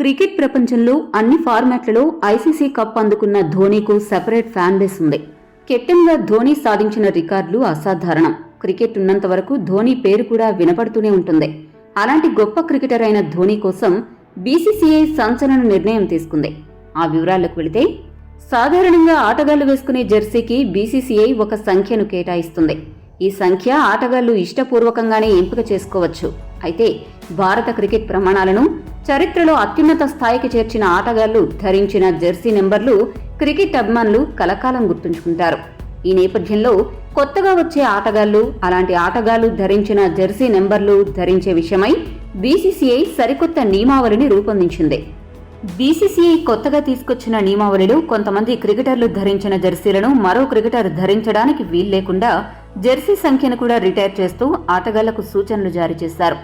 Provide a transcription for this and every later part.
Cricket ప్రపంచంలో అన్ని ఫార్మాట్లలో ICC cup అందుకున్న ధోనీకు సెపరేట్ ఫ్యాన్ బేస్ ఉంది. కెప్టెన్గా ధోనీ సాధించిన రికార్డులు అసాధారణం. క్రికెట్ ఉన్నంత వరకు ధోనీ పేరు కూడా వినపడుతూనే ఉంటుంది. అలాంటి గొప్ప క్రికెటర్ అయిన ధోనీ కోసం బీసీసీఐ సంచలన నిర్ణయం తీసుకుంది. ఆ వివరాలకు వెళితే సాధారణంగా ఆటగాళ్ళు వేసుకునే జెర్సీకి బీసీసీఐ ఒక సంఖ్యను కేటాయిస్తుంది. ఈ సంఖ్య ఆటగాళ్ళు ఇష్టపూర్వకంగానే ఎంపిక చేసుకోవచ్చు. అయితే భారత క్రికెట్ ప్రమాణాలను చరిత్రలో అత్యున్నత స్థాయికి చేర్చిన ఆటగాళ్ళు ధరించిన జెర్సీ నెంబర్లు క్రికెట్ అభిమానులు కలకాలం గుర్తుంచుకుంటారు. ఈ నేపథ్యంలో కొత్తగా వచ్చే ఆటగాళ్ళు అలాంటి ఆటగాళ్ళు ధరించిన జెర్సీ నెంబర్లు ధరించే విషయమై బీసీసీఐ సరికొత్త నియమావళిని రూపొందించింది. బీసీసీఐ కొత్తగా తీసుకొచ్చిన నియమావళిలో కొంతమంది క్రికెటర్లు ధరించిన జెర్సీలను మరో క్రికెటర్ ధరించడానికి వీల్లేకుండా జెర్సీ సంఖ్యను కూడా రిటైర్ చేస్తూ ఆటగాళ్ళకు సూచనలు జారీ చేశారు.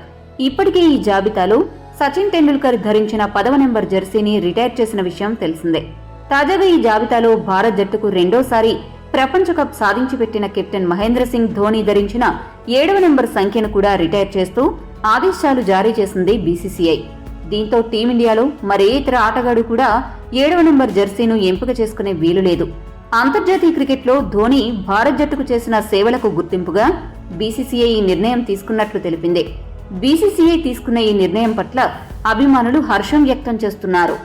ఇప్పటికే ఈ జాబితాలో సచిన్ టెండూల్కర్ ధరించిన పదవ నెంబర్ జెర్సీని రిటైర్ చేసిన విషయం తెలిసిందే. తాజాగా ఈ జాబితాలో భారత్ జట్టుకు రెండోసారి ప్రపంచ కప్ సాధించి పెట్టిన కెప్టెన్ మహేంద్ర సింగ్ ధోని ధరించిన ఏడవ నెంబర్ సంఖ్యను కూడా రిటైర్ చేస్తూ ఆదేశాలు జారీ చేసింది బీసీసీఐ. దీంతో టీమిండియాలో మరే ఇతర ఆటగాడు కూడా ఏడవ నెంబర్ జెర్సీను ఎంపిక చేసుకునే వీలు లేదు. అంతర్జాతీయ క్రికెట్లో ధోని భారత్ జట్టుకు చేసిన సేవలకు గుర్తింపుగా బీసీసీఐ ఈ నిర్ణయం తీసుకున్నట్లు తెలిపింది. బీసీసీఐ తీసుకున్న ఈ నిర్ణయం పట్ల అభిమానులు హర్షం వ్యక్తం చేస్తున్నారు.